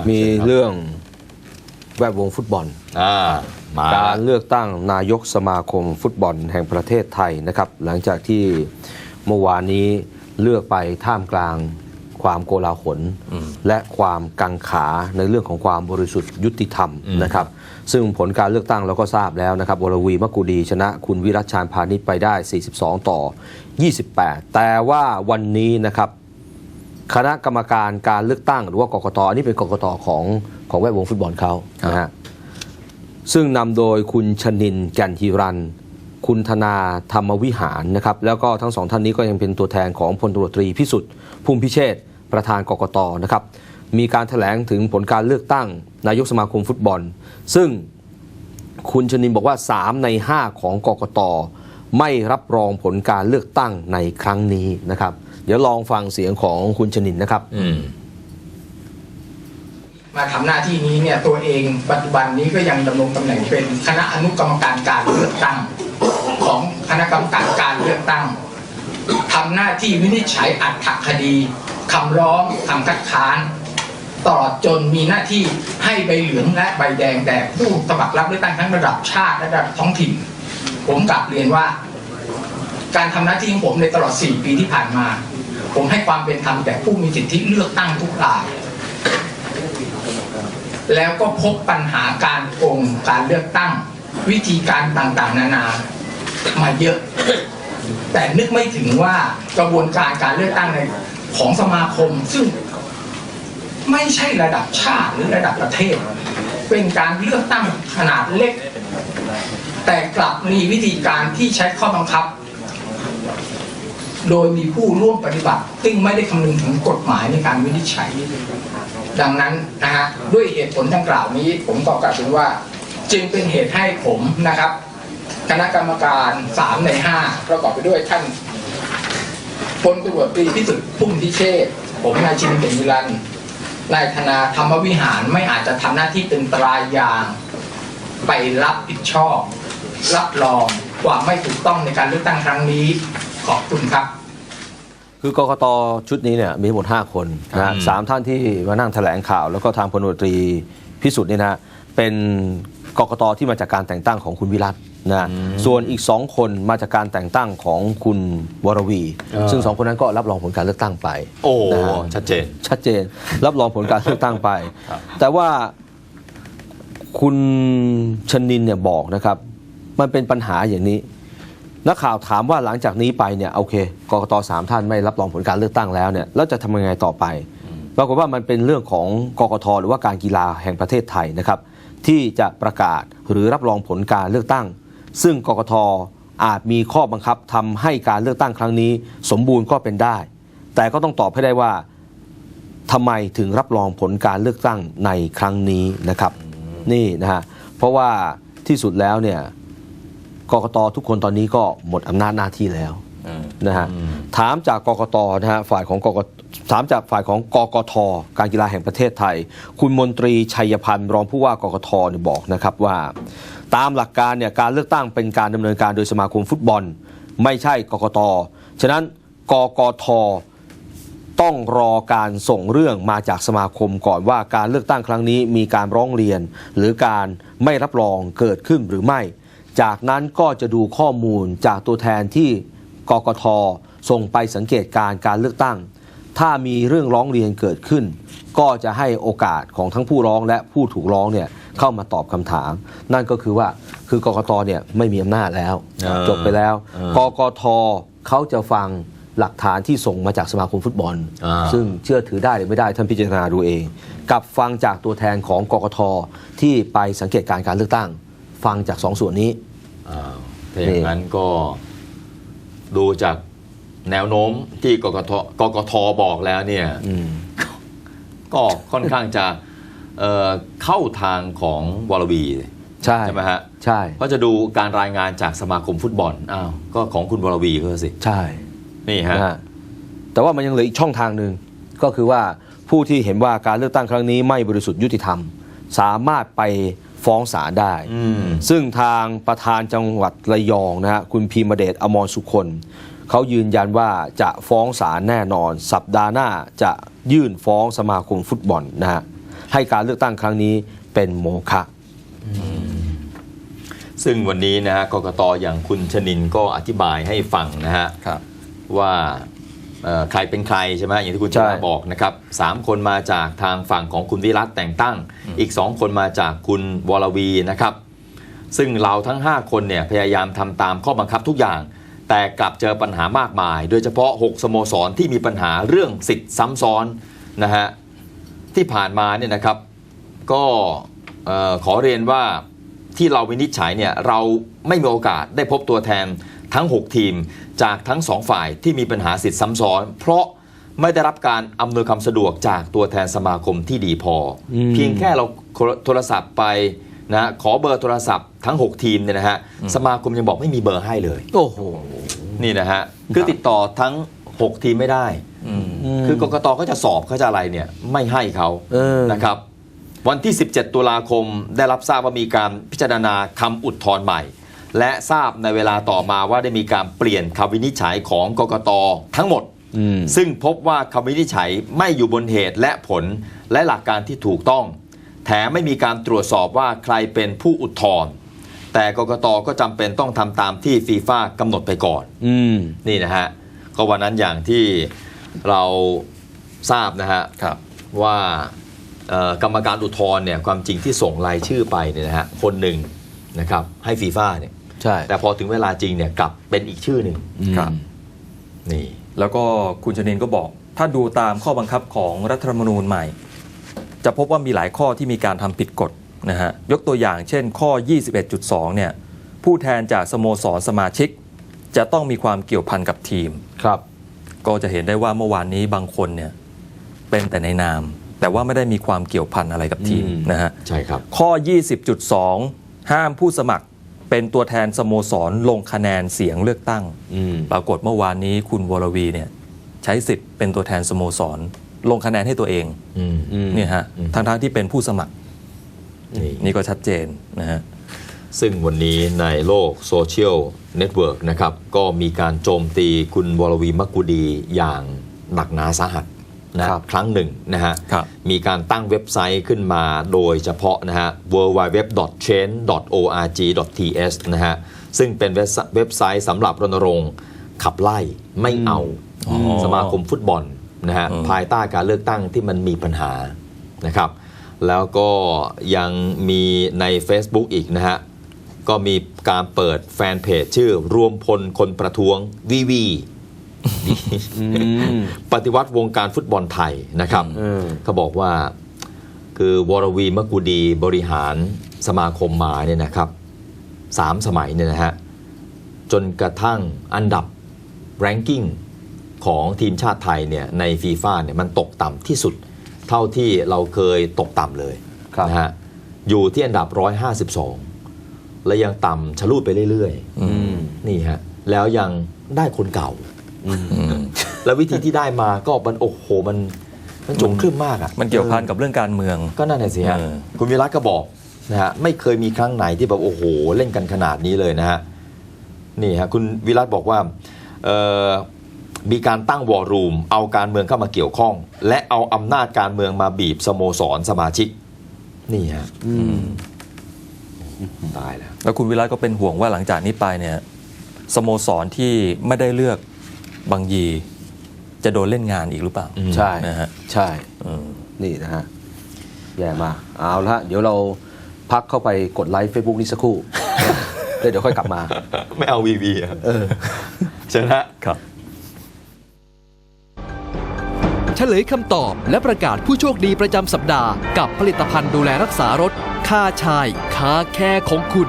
อะอะมีเชิญครับเรื่องแวดวงฟุตบอลอ่ามาการเลือกตั้งนายกสมาคมฟุตบอลแห่งประเทศไทยนะครับ หลังจากที่เมื่อวานนี้เลือกไปท่ามกลางความโกลาหลและความกังขาในเรื่องของความบริสุทธิ์ยุติธรรมนะครับ ซึ่งผลการเลือกตั้งเราก็ทราบแล้วนะครับวรวีมกุดีชนะคุณวิรัชชานพาณิชย์ไปได้ 42 ต่อ 28 แต่ว่าวันนี้นะครับ คณะกรรมการการเลือกตั้งหรือว่ากกตอันนี้เป็นกกตของของแวดวงฟุตบอลเขานะฮะซึ่งนำโดยคุณชนินแก่นฮีรัน คุณธนาธรรมวิหารนะครับ แล้วก็ทั้งสองท่านนี้ก็ยังเป็นตัวแทนของพลตำรวจตรีพิสุทธิ์ภูมิพิเชษฐ์ประธานกกตนะครับ มีการแถลงถึงผลการเลือกตั้ง นายกสมาคมฟุตบอล ซึ่งคุณชนินบอกว่า 3 ใน 5 ของกกตไม่รับรองผลการเลือกตั้งในครั้งนี้นะครับเดี๋ยวลองฟังเสียงของคุณชนินนะครับอืมมาทำหน้าที่นี้เนี่ยตัวเองปัจจุบันนี้ก็ยังดำรงตำแหน่งเป็นคณะอนุกรรมการการเลือกตั้ง ของคณะกรรมการการเลือกตั้งทำหน้าที่วินิจฉัยอัตถคดีคำร้องคำคัดค้านตลอดจนมีหน้าที่ให้ใบเหลืองและใบแดงแก่ผู้สมัครรับเลือกตั้งทั้งระดับชาติและระดับท้องถิ่น ผมกลับเรียนว่า การทำหน้าที่ของผมในตลอด 4 ปีที่ผ่านมา ผมให้ความเป็นธรรมแก่ผู้มีสิทธิเลือกตั้งทุกราย แล้วก็พบปัญหาการโกงการเลือกตั้ง วิธีการต่างๆ นานามาเยอะ แต่นึกไม่ถึงว่ากระบวนการการเลือกตั้งในของสมาคมซึ่งไม่ใช่ระดับชาติหรือระดับประเทศ เป็นการเลือกตั้งขนาดเล็ก แต่กลับมีวิธีการที่ใช้ข้อบังคับ โดยมีผู้ร่วมปฏิบัติ ซึ่งไม่ได้คำนึงถึงกฎหมายในการวินิจฉัย ดังนั้นนะฮะด้วยเหตุผลดังกล่าวนี้ ผมก็กล่าวถึงว่า จึงเป็นเหตุให้ผมนะครับ คณะกรรมการ 3 ใน 5 ประกอบไปด้วยท่านพลตำรวจตรีพิสุทธิ์พุ่มพิเชษผมนายชินเก่งวิรันนายธนาธรรมวิหารไม่อาจจะทำหน้าที่เป็นตรายยาง ไปรับผิดชอบ รับรองความไม่ถูกต้องในการเลือกตั้งครั้งนี้ ขอบคุณครับ คือกกตชุดนี้เนี่ยมีทั้งหมด 5 คนนะฮะอืมสามท่านที่มานั่งแถลงข่าว แล้วก็ทางพลตำรวจตรีพิสุทธิ์เนี่ยนะฮะเป็นกกตที่มาจากการแต่งตั้งของคุณวิรัตนะส่วนอีก2คนมาจากการแต่งตั้งของคุณวรวี ซึ่ง2คนนั้นก็รับรองผลการเลือกตั้งไปโอ้นะฮะชัดเจน ชัดเจน รับรองผลการเลือกตั้งไปครับแต่ว่าคุณชนินเนี่ยบอกนะครับ มันเป็นปัญหาอย่างนี้ นักข่าวถามว่าหลังจากนี้ไปเนี่ยโอเคกกตสามท่านไม่รับรองผลการเลือกตั้งแล้วเนี่ยแล้วจะทำยังไงต่อไปปรากฏว่ามันเป็นเรื่องของกกตหรือว่าการกีฬาแห่งประเทศไทยนะครับ ที่จะประกาศหรือรับรองผลการเลือกตั้ง ซึ่งกกตอาจมีข้อบังคับทำให้การเลือกตั้งครั้งนี้ สมบูรณ์ก็เป็นได้ แต่ก็ต้องตอบให้ได้ว่าทำไมถึงรับรองผลการเลือกตั้งในครั้งนี้นะครับ นี่นะฮะเพราะว่าที่สุดแล้วเนี่ย กกตทุกคนตอนนี้ก็หมดอำนาจหน้าที่แล้วอืมนะฮะถามจากกกตนะฮะฝ่ายของกกตถามจากฝ่ายของกกทการกีฬาแห่งประเทศไทย คุณมนตรีชัยพันธ์รองผู้ว่ากกทเนี่ยบอกนะครับว่า ตามหลักการเนี่ยการเลือกตั้งเป็นการดำเนินการโดยสมาคมฟุตบอล ไม่ใช่กกตฉะนั้นกกทต้องรอการส่งเรื่องมาจากสมาคมก่อนว่าการเลือกตั้งครั้งนี้มีการร้องเรียน หรือการไม่รับรองเกิดขึ้นหรือไม่ จากนั้นก็จะดูข้อมูลจากตัวแทนที่กกทส่งไปสังเกตการการเลือกตั้ง ถ้ามีเรื่องร้องเรียนเกิดขึ้น ก็จะให้โอกาสของทั้งผู้ร้องและผู้ถูกร้องเนี่ยเข้ามาตอบคำถาม นั่นก็คือว่าคือกกตเนี่ยไม่มีอำนาจแล้วเออจบไปแล้วเออกกทเขาจะฟังหลักฐานที่ส่งมาจากสมาคมฟุตบอลอ่าซึ่งเชื่อถือได้หรือไม่ได้ท่านพิจารณาดูเอง กับฟังจากตัวแทนของกกทที่ไปสังเกตการการเลือกตั้ง ฟังจากสองส่วนนี้อ่า ถ้าอย่างนั้นก็ดูจากแนวโน้มที่กกทกกทบอกแล้วเนี่ยอืมก็ค่อนข้างจะเอ่อเข้าทางของวรวีใช่ใช่ไหมฮะใช่เพราะจะดูการรายงานจากสมาคมฟุตบอลอ้าวก็ของคุณวรวีเพื่อสิ ใช่ นี่ฮะนะฮะแต่ว่ามันยังเหลืออีกช่องทางหนึ่งก็คือว่าผู้ที่เห็นว่าการเลือกตั้งครั้งนี้ไม่บริสุทธิ์ยุติธรรม สามารถไป ฟ้องศาลได้อืมซึ่งทางประธานจังหวัดระยองนะฮะคุณพีมเดชอมรสุคนเขายืนยันว่าจะฟ้องศาลแน่นอน สัปดาห์หน้าจะยื่นฟ้องสมาคมฟุตบอลนะฮะให้การเลือกตั้งครั้งนี้เป็นโมฆะซึ่งวันนี้นะฮะกกตอย่างคุณชนินก็อธิบายให้ฟังนะฮะครับว่าเอ่อ ใครเป็นใครใช่ไหมอย่างที่คุณชใช่นาบอกนะครับสามคนมาจากทางฝั่งของคุณวิรัตแต่งตั้ง อีกสองคนมาจากคุณวรวีนะครับ ซึ่งเราทั้ง 5 คนเนี่ยพยายามทำตามข้อบังคับทุกอย่าง แต่กลับเจอปัญหามากมาย โดยเฉพาะ 6 สโมสรที่มีปัญหาเรื่องสิทธิ์ซ้ำซ้อนนะฮะที่ผ่านมาเนี่ยนะครับ ก็เอ่อขอเรียนว่าที่เราวินิจฉัยเนี่ยเราไม่มีโอกาสได้พบตัวแทน ทั้ง 6 ทีมจากทั้ง 2 ฝ่ายที่มีปัญหาสิทธิ์ซ้ำซ้อน เพราะไม่ได้รับการอำนวยความสะดวกจากตัวแทนสมาคมที่ดีพออมเพียงแค่เราโทรศัพท์ไปนะขอเบอร์โทรศัพท์ทั้ง 6 ทีมเนี่ยนะฮะสมาคมยังบอกไม่มีเบอร์ให้เลยโอ้โหนี่นะฮะคือติดต่อทั้ง 6 ทีมไม่ได้อืมคือกกตก็จะสอบเขาจะอะไรเนี่ยไม่ให้เขาเออนะครับ วันที่ 17 ตุลาคมได้รับทราบว่ามีการพิจารณาคำอุทธรณ์ใหม่ และทราบในเวลาต่อมาว่าได้มีการเปลี่ยนคำวินิจฉัยของกกตทั้งหมดอืมซึ่งพบว่าคำวินิจฉัยไม่อยู่บนเหตุและผลและหลักการที่ถูกต้อง แถมไม่มีการตรวจสอบว่าใครเป็นผู้อุทธรณ์แต่กกตก็จำเป็นต้องทำตามที่ฟีฟ่ากำหนดไปก่อนอืมนี่นะฮะก็วันนั้นอย่างที่เราทราบนะฮะครับว่าเอ่อกรรมการอุทธรณ์เนี่ยความจริงที่ส่งรายชื่อไปเนี่ยนะฮะคนหนึ่งนะครับให้ฟีฟ่าเนี่ย ใช่ แต่พอถึงเวลาจริงเนี่ยกลับเป็นอีกชื่อหนึ่งครับ นี่ แล้วก็คุณชนินก็บอก ถ้าดูตามข้อบังคับของรัฐธรรมนูญใหม่ จะพบว่ามีหลายข้อที่มีการทำผิดกฎนะฮะยกตัวอย่างเช่นข้อ 21.2 เนี่ย ผู้แทนจากสโมสรสมาชิก จะต้องมีความเกี่ยวพันกับทีมครับ ก็จะเห็นได้ว่าเมื่อวานนี้บางคนเนี่ยเป็นแต่ในนาม แต่ว่าไม่ได้มีความเกี่ยวพันอะไรกับทีมอืมนะฮะใช่ครับ ข้อ 20.2 ห้ามผู้สมัคร เป็นตัวแทนสโมสรลงคะแนนเสียงเลือกตั้ง อืมปรากฏเมื่อวานนี้คุณวรวีเนี่ยใช้สิทธิ์เป็นตัวแทนสโมสร ลงคะแนนให้ตัวเองอืมอืมเนี่ยฮะอืมทั้งๆที่เป็นผู้สมัครนี่ นี่ก็ชัดเจนนะฮะ ซึ่งวันนี้ในโลกโซเชียลเน็ตเวิร์กนะครับ ก็มีการโจมตีคุณวรวีมักกุดีอย่างหนักหนาสาหัส นะครับครั้งหนึ่งนะฮะครับมีการตั้งเว็บไซต์ขึ้นมาโดยเฉพาะนะฮะ www.change.org.th นะฮะซึ่งเป็นเว็บไซเว็บไซต์สำหรับรณรงค์ขับไล่ไม่เอาอ๋อสมาคมฟุตบอลนะฮะอืมภายใต้การเลือกตั้งที่มันมีปัญหานะครับแล้วก็ยังมีใน Facebook อีกนะฮะก็มีการเปิดแฟนเพจชื่อรวมพลคนประท้วงวีวีอืม ปฏิวัติวงการฟุตบอลไทยนะครับเออเขาบอกว่าคือวรวีมกุดีบริหารสมาคมมาเนี่ยนะครับสามสมัยเนี่ยนะฮะจนกระทั่งอันดับ ranking ของทีมชาติไทยเนี่ยในฟีฟ่าเนี่ยมันตกต่ำที่สุด เท่าที่เราเคยตกต่ำเลยครับนะฮะอยู่ที่อันดับ 152 และยังต่ำชะลูดไปเรื่อยอืมๆนี่ฮะแล้วยังได้คนเก่าอืม แล้ววิธีที่ได้มาก็มันโอ้โหมันมันจงครึ่มมากอะมันเกี่ยวพันกับเรื่องการเมือง ก็นั่นแหละสิฮะเออคุณวิรัตก็บอกนะฮะไม่เคยมีครั้งไหนที่แบบโอ้โหเล่นกันขนาดนี้เลยนะฮะนี่ฮะคุณวิรัตบอกว่าเอ่อมีการตั้งวอร์รูม เอาการเมืองเข้ามาเกี่ยวข้อง และเอาอำนาจการเมืองมาบีบสโมสรสมาชิก นี่ฮะอืมตายแล้ว แล้วคุณวิรัตก็เป็นห่วงว่าหลังจากนี้ไปเนี่ย สโมสรที่ไม่ได้เลือก บางยีจะโดนเล่นงานอีกหรือเปล่าอืมใช่นะฮะใช่เออนี่นะฮะแย่มากเอาละฮะเดี๋ยวเราพักเข้าไปกดไลค์ Facebook นี่สักครู่แล้วเดี๋ยวค่อยกลับมา ไม่เอาวีวีเออเชิญฮะครับเฉลยคำตอบและประกาศผู้โชคดีประจำสัปดาห์ กับผลิตภัณฑ์ดูแลรักษารถคาชายคาแคร์ของคุณ